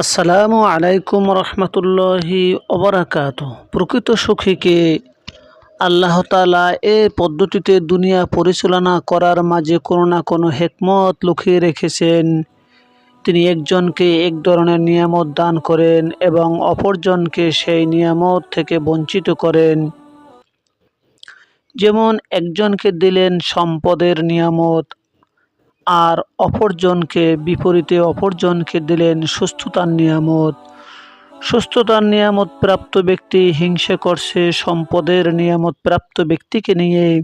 আসসালামু আলাইকুম রহমতুল্লাহি অবরাকাত প্রকৃত সুখীকে আল্লাহ তালা এ পদ্ধতিতে দুনিয়া পরিচালনা করার মাঝে কোনো না কোনো হেকমত লুকিয়ে রেখেছেন। তিনি একজনকে এক ধরনের নিয়ামত দান করেন এবং অপরজনকে সেই নিয়ামত থেকে বঞ্চিত করেন। যেমন একজনকে দিলেন সম্পদের নিয়ামত আর অপরজনকে বিপরীতে অপরজনকে দিলেন সুস্থতার নিয়ামত। সুস্থতার নিয়ামত প্রাপ্ত ব্যক্তি হিংসে করছে সম্পদের নিয়ামত প্রাপ্ত ব্যক্তিকে নিয়ে,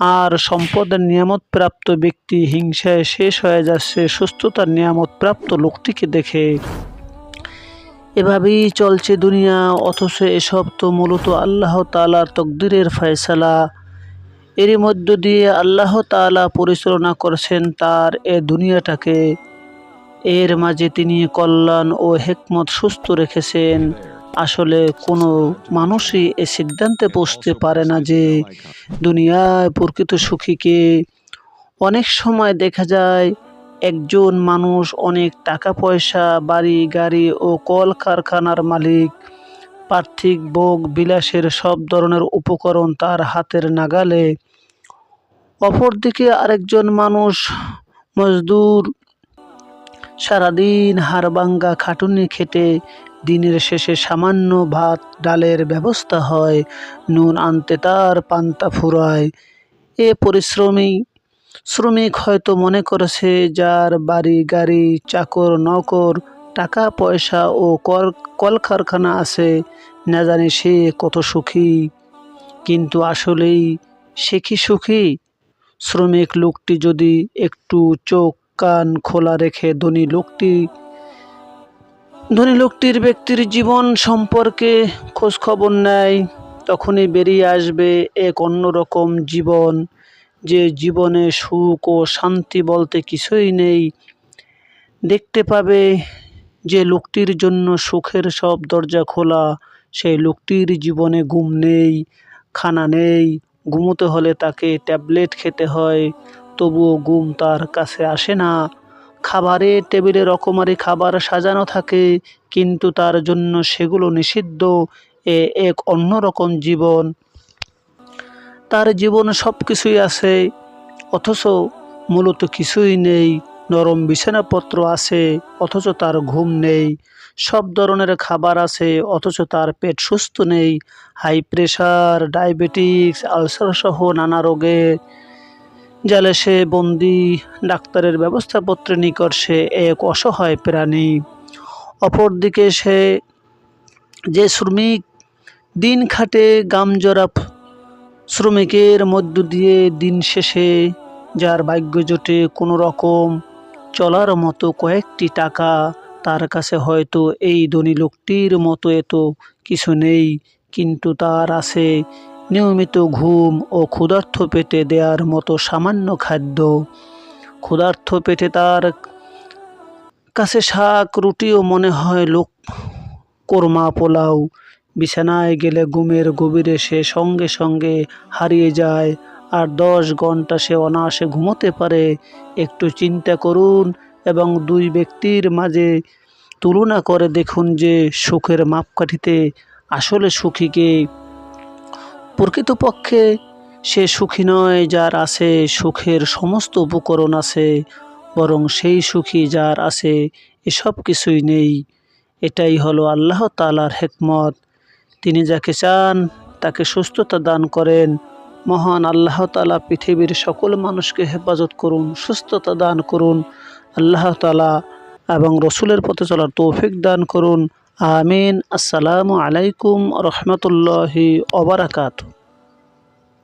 আর সম্পদের নিয়ামত প্রাপ্ত ব্যক্তি হিংসায় শেষ হয়ে যাচ্ছে সুস্থতার নিয়ামত প্রাপ্ত লোকটিকে দেখে। এভাবেই চলছে দুনিয়া, অথচ এসব তো মূলত আল্লাহ তালার তকদিরের ফয়সালা। এরই মধ্য দিয়ে আল্লাহ তাআলা পরিচালনা করছেন তার এ দুনিয়াটাকে। এর মাঝে তিনি কল্যাণ ও হেকমত সুস্থ রেখেছেন। আসলে কোনো মানুষই এ সিদ্ধান্তে পৌঁছতে পারে না যে দুনিয়ায় প্রকৃত সুখীকে অনেক সময় দেখা যায় একজন মানুষ অনেক টাকা পয়সা, বাড়ি, গাড়ি ও কল কারখানার মালিক। পার্থিক ভোগ, বিলাসের সব ধরনের উপকরণ তার হাতের নাগালে অপরদিকে আরেকজন মানুষ, মজদুর, সারাদিন হাড়ভাঙ্গা খাটুনি খেটে দিনের শেষে সামান্য ভাত, ডালের ব্যবস্থা হয়, নুন আনতে তার পান্তা ফুরায়। এ পরিশ্রমী, শ্রমিক হয়তো মনে করেছে যার বাড়ি, গাড়ি, চাকর, নকর, টাকা, পয়সা ও কল, কলকারখানা আছে, না জানি সে কত সুখী। কিন্তু আসলেই সে কি সুখী? শ্রমিক লোকটি যদি একটু চোখ কান খোলা রেখে ধনী লোকটি, ধনী লোকটির ব্যক্তির জীবন সম্পর্কে খোঁজখবর নেয়, তখনই বেরিয়ে আসবে এক অন্যরকম জীবন, যে জীবনে সুখ ও শান্তি বলতে কিছুই নেই। দেখতে পাবে যে লোকটির জন্য সুখের সব দরজা খোলা, সেই লোকটির জীবনে ঘুম নেই, খানা নেই ঘুমোতে হলে তাকে ট্যাবলেট খেতে হয়, তবুও ঘুম তার কাছে আসে না। খাবারে টেবিলে রকমারি খাবার সাজানো থাকে, কিন্তু তার জন্য সেগুলো নিষিদ্ধ। এ এক অন্যরকম জীবন। তার জীবনে সব কিছুই আছে, অথচ মূলত কিছুই নেই। নরম বিছানাপত্র আছে, অথচ তার ঘুম নেই। সব ধরনের খাবার আছে, অথচ তার পেট সুস্থ নেই। হাই প্রেশার ডায়াবেটিক্স আলসার সহ নানা রোগে। জালে সে বন্দি, ডাক্তারের ব্যবস্থাপত্রের নিকট সে এক অসহায় প্রাণী। অপরদিকে সে যে শ্রমিক দিন খাটে গামজরা শ্রমিকের মধ্য দিয়ে দিন শেষে, যার ভাগ্য জোটে কোনো রকম চলার মতো কয়েকটি টাকা তার কাছে হয়তো এই ধনী লোকটির মতো এত কিছু নেই, কিন্তু তার আছে নিয়মিত ঘুম ও ক্ষুধার্থ পেটে দেওয়ার মতো সামান্য খাদ্য। ক্ষুধার্থ পেটে তার কাছে শাক, রুটিও মনে হয় লোক কোরমা পোলাও। বিছানায় গেলে ঘুমের গভীরে সে সঙ্গে সঙ্গে হারিয়ে যায়, আর দশ ঘণ্টা সে অনায়াসে ঘুমোতে পারে। একটু চিন্তা করুন এবং দুই ব্যক্তির মাঝে তুলনা করে দেখুন যে সুখের মাপকাঠিতে আসলে সুখীকে প্রকৃতপক্ষে সে সুখী নয় যার আছে সুখের সমস্ত উপকরণ আছে, বরং সেই সুখী যার আছে এসব কিছুই নেই। এটাই হলো আল্লাহ তালার হেকমত। তিনি যাকে চান তাকে সুস্থতা দান করেন। মহান আল্লাহ তালা পৃথিবীর সকল মানুষকে হেফাজত করুন, সুস্থতা দান করুন। আল্লাহ তালা এবং রসুলের পথে চলার তৌফিক দান করুন। আমিন। আসসালামু আলাইকুম রহমতুল্লাহি অবরাকাতু